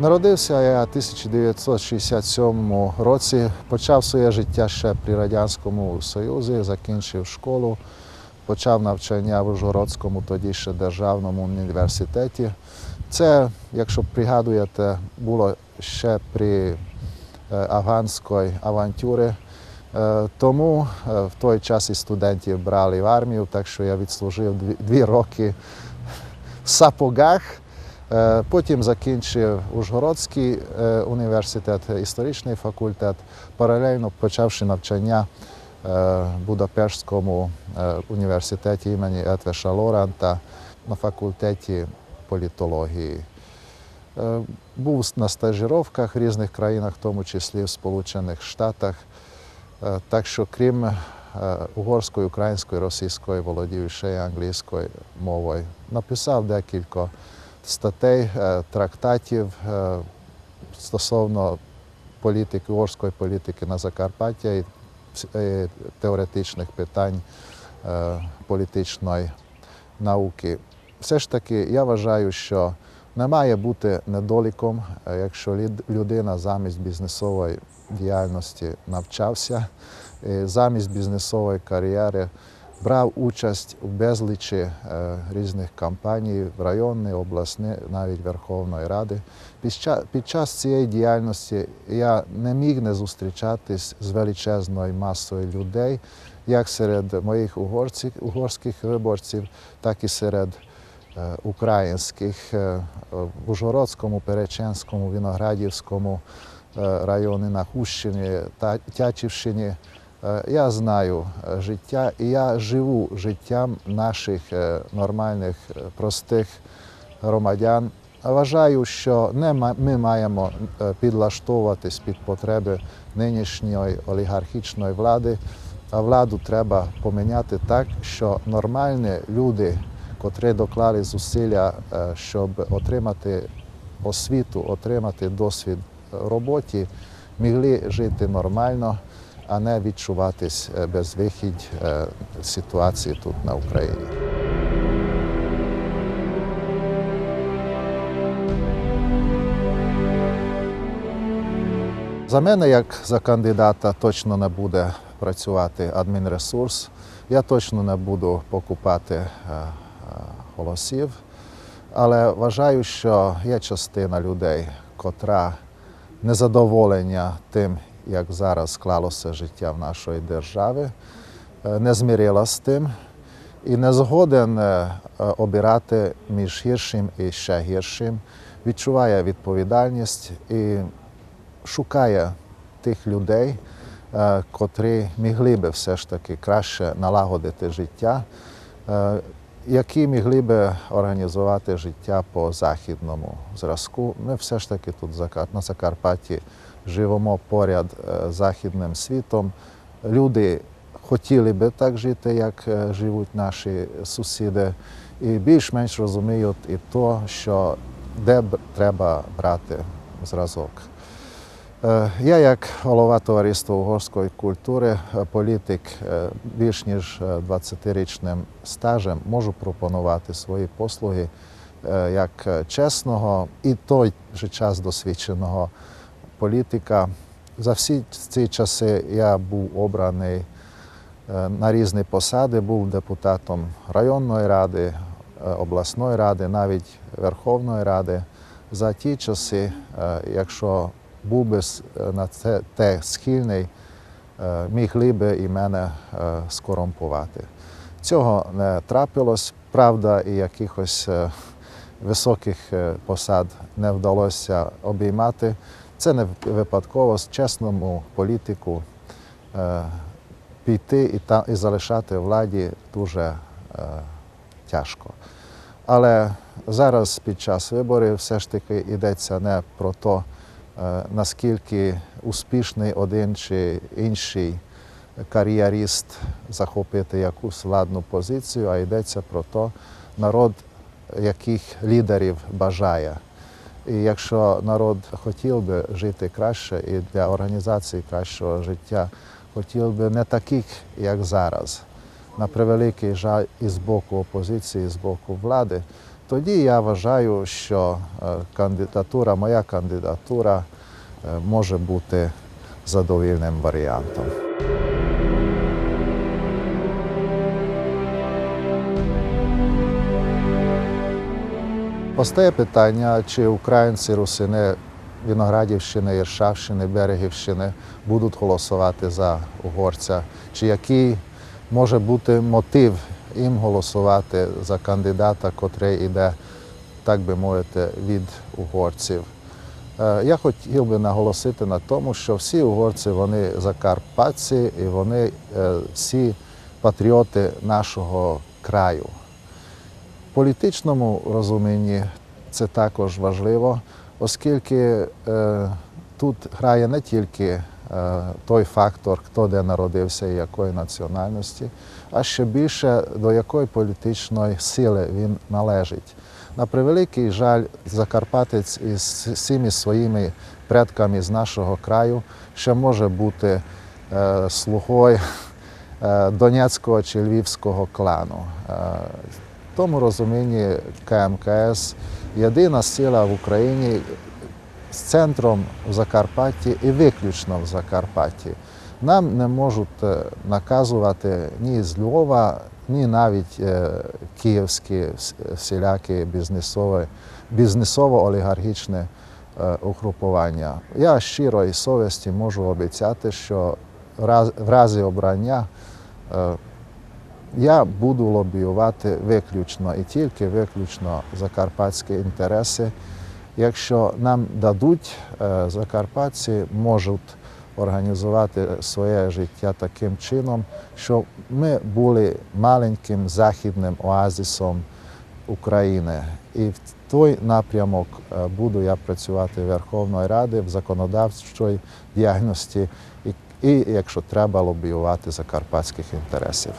Народився я в 1967 році. Почав своє життя ще при Радянському Союзі, закінчив школу, почав навчання в Ужгородському, тоді ще державному університеті. Це, якщо пригадуєте, було ще при е, афганської авантюри. Е, Тому е, в той час і студентів брали в армію, так що я відслужив дві роки в сапогах. Е, Потім закінчив Ужгородський е, університет, історичний факультет, паралельно почавши навчання е, в Будапештському університеті імені Етвеша Лоранта на факультеті політології. Був на стажировках в різних країнах, в тому числі в Сполучених Штатах. Так що, крім угорської, української, російської, володію ще й англійською мовою. Написав декілька статей, е, трактатів е, стосовно політики, угорської політики на Закарпаття і теоретичних питань е, політичної науки. Все ж таки, я вважаю, що не має бути недоліком, якщо людина замість бізнесової діяльності навчався, замість бізнесової кар'єри брав участь у безлічі е, різних кампаній в районні, обласні, навіть Верховної Ради. Під час, цієї діяльності я не міг не зустрічатись з величезною масою людей, як серед моїх угорських виборців, так і серед е, українських е, в Ужгородському, Переченському, Виноградівському районі на Хущині Тячівщині. Е, Я знаю е, життя і я живу життям наших е, нормальних, простих громадян. Вважаю, що не ми маємо підлаштовуватись під потреби нинішньої олігархічної влади, а владу треба поміняти так, що нормальні люди, котрі доклали зусилля, щоб отримати освіту, отримати досвід роботі, могли жити нормально, а не відчуватись е, безвихідь е, ситуації тут на Україні. За мене, як за кандидата, точно не буде працювати адмінресурс. Я точно не буду покупати е, голосів, але вважаю, що є частина людей, котра незадоволення тим, як зараз склалося життя в нашої держави, е, не змірила з тим і не згоден е, обирати між гіршим і ще гіршим, відчуває відповідальність і шукає тих людей, е, котрі могли би все ж таки краще налагодити життя, які могли би організувати життя по західному зразку. Ми все ж таки тут на Закарпатті живемо поряд е, західним світом. Люди хотіли би так жити, як е, живуть наші сусіди, і більш-менш розуміють і то, що де треба брати зразок. Е, Я, як голова товариства угорської культури, політик більш ніж е, 20-річним стажем, можу пропонувати свої послуги як чесного і той же час досвідченого політика. За всі ці часи я був обраний е, на різні посади, був депутатом районної ради, е, обласної ради, навіть Верховної Ради. За ті часи, е, якщо був би на це те схильний, е, мігли би і мене скорумпувати. Цього не трапилось, правда, і якихось високих посад не вдалося обіймати. Це не випадково з чесному політику е, піти і, та, і залишати владі дуже е, тяжко. Але зараз під час виборів все ж таки йдеться не про те, наскільки успішний один чи інший кар'єрист захопити якусь владну позицію, а йдеться про те, народ яких лідерів бажає. І якщо народ хотів би жити краще і для організації кращого життя хотів би не таких, як зараз, на превеликий жаль і з боку опозиції, і з боку влади, тоді я вважаю, що е, кандидатура, моя кандидатура е, може бути задовільним варіантом. Постає питання, чи українці русини Виноградівщини, Єршавщини, Берегівщини будуть голосувати за угорця, чи який може бути мотив їм голосувати за кандидата, котрий йде, так би мовити, від угорців. Е, Я хотів би наголосити на тому, що всі угорці вони закарпатці і вони е, всі патріоти нашого краю. Політичному розумінні це також важливо, оскільки е, тут грає не тільки е, той фактор, хто де народився і якої національності, а ще більше до якої політичної сили він належить. На превеликий жаль, Закарпатець із всіми своїми предками з нашого краю ще може бути е, слугою е, Донецького чи Львівського клану. Тому розумінні КМКС єдина сила в Україні з центром в Закарпатті і виключно в Закарпатті. Нам не можуть е, наказувати ні з Львова, ні навіть е, київські всілякі бізнесові, бізнесово-олігархічне е, угрупування. Я щиро і совісті можу обіцяти, що в разі обрання я буду лобіювати виключно і тільки виключно закарпатські інтереси. Якщо нам дадуть, е, закарпатці можуть організувати своє життя таким чином, щоб ми були маленьким західним оазисом України. І в той напрямок е, буду я працювати Верховної Ради в законодавчій діяльності і якщо треба, лобіювати закарпатських інтересів.